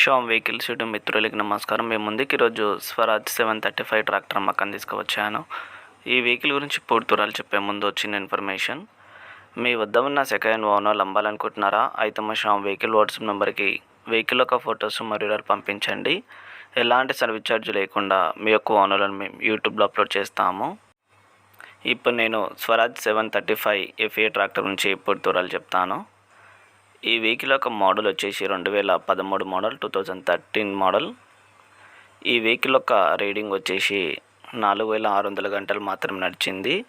Sam vehicles YouTube మిత్రులకి నమస్కారం. మేము ముందుకు ఈరోజు Swaraj seven thirty five tractor అమ్మకాన్ని తీసుకువచ్చాను. ఈ వెహికల్ గురించి పూర్తి చెప్పే ముందు వచ్చిన ఇన్ఫర్మేషన్. మీ వద్ద ఉన్న సెకండ్ ఓనర్లు అమ్మాలనుకుంటున్నారా అయితే మా షామ్ వెహికల్ వాట్సాప్ నెంబర్కి వెహికల్ యొక్క ఫొటోస్ మరియు పంపించండి. ఎలాంటి సర్వీస్ ఛార్జ్ లేకుండా మీ యొక్క ఓనర్లను మేము యూట్యూబ్లో అప్లోడ్ చేస్తాము. ఇప్పుడు నేను Swaraj seven thirty five FA tractor గురించి పూర్తి చెప్తాను. ఈ వెహికల్ యొక్క మోడల్ వచ్చేసి రెండు వేల పదమూడు model two thousand thirteen model. ఈ వెహికల్ యొక్క రీడింగ్ వచ్చేసి నాలుగు వేల ఆరు వందల గంటలు మాత్రం నడిచింది.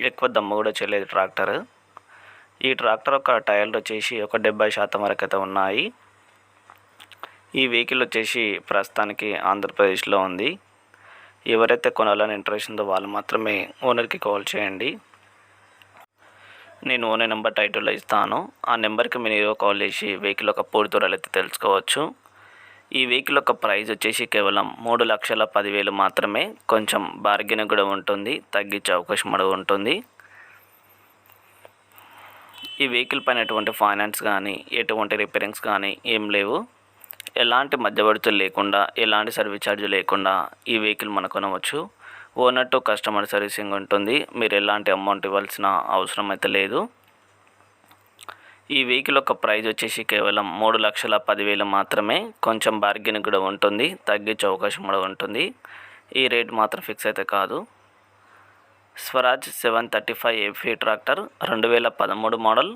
ఎక్కువ దమ్ము కూడా చేయలేదు ట్రాక్టర్. ఈ ట్రాక్టర్ యొక్క టైర్లు వచ్చేసి ఒక డెబ్బై శాతం వరకు అయితే ఉన్నాయి. ఈ వెహికల్ వచ్చేసి ప్రస్తుతానికి ఆంధ్రప్రదేశ్లో ఉంది. ఎవరైతే కొనాలని ఇంట్రెస్ట్ ఉందో వాళ్ళు మాత్రమే ఓనర్కి కాల్ చేయండి. నేను ఓనే నెంబర్ టైటిల్లో ఇస్తాను. ఆ నెంబర్కి మీరు కాల్ చేసి వెహికల్ యొక్క పూర్తి దూరాలు అయితే తెలుసుకోవచ్చు. ఈ వెహికల్ యొక్క ప్రైస్ వచ్చేసి కేవలం మూడు లక్షల పదివేలు మాత్రమే. కొంచెం బార్గెన్ కూడా ఉంటుంది తగ్గించే అవకాశం కూడా ఉంటుంది. ఈ వెహికల్ పైన ఎటువంటి ఫైనాన్స్ కానీ ఎటువంటి రిపేరింగ్స్ కానీ ఏం లేవు. ఎలాంటి మధ్యవర్తులు లేకుండా ఎలాంటి సర్వీస్ ఛార్జ్ లేకుండా ఈ వెహికల్ మనకు కొనవచ్చు. ఓనర్ టు కస్టమర్ సర్వీసింగ్ ఉంటుంది. మీరు ఎలాంటి అమౌంట్ ఇవ్వాల్సిన అవసరం అయితే లేదు. ఈ వెహికల్ యొక్క ప్రైజ్ వచ్చేసి కేవలం మూడు లక్షల పదివేలు మాత్రమే. కొంచెం బార్గెన్ కూడా ఉంటుంది. తగ్గించే అవకాశం కూడా ఉంటుంది. ఈ రేట్ మాత్రం ఫిక్స్ అయితే కాదు. Swaraj seven thirty five FE tractor రెండు వేల పదమూడు మోడల్.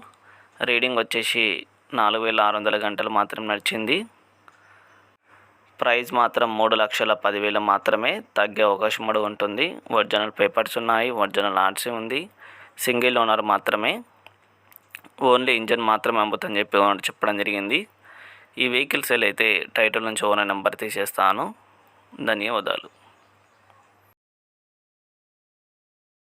రీడింగ్ వచ్చేసి నాలుగు వేల ఆరు వందల గంటలు మాత్రం నడిచింది. ప్రైస్ మాత్రం మూడు లక్షల పదివేలు మాత్రమే తగ్గే అవకాశం కూడా ఉంటుంది. ఒరిజినల్ పేపర్స్ ఉన్నాయి ఒరిజినల్ ఆర్సీ ఉంది. సింగిల్ ఓనర్ మాత్రమే ఓన్లీ ఇంజన్ మాత్రమే అమ్ముతని చెప్పి చెప్పడం జరిగింది. ఈ వెహికల్ సేల్ అయితే టైటిల్ నుంచి ఓనర్ నెంబర్ తీసేస్తాను. ధన్యవాదాలు.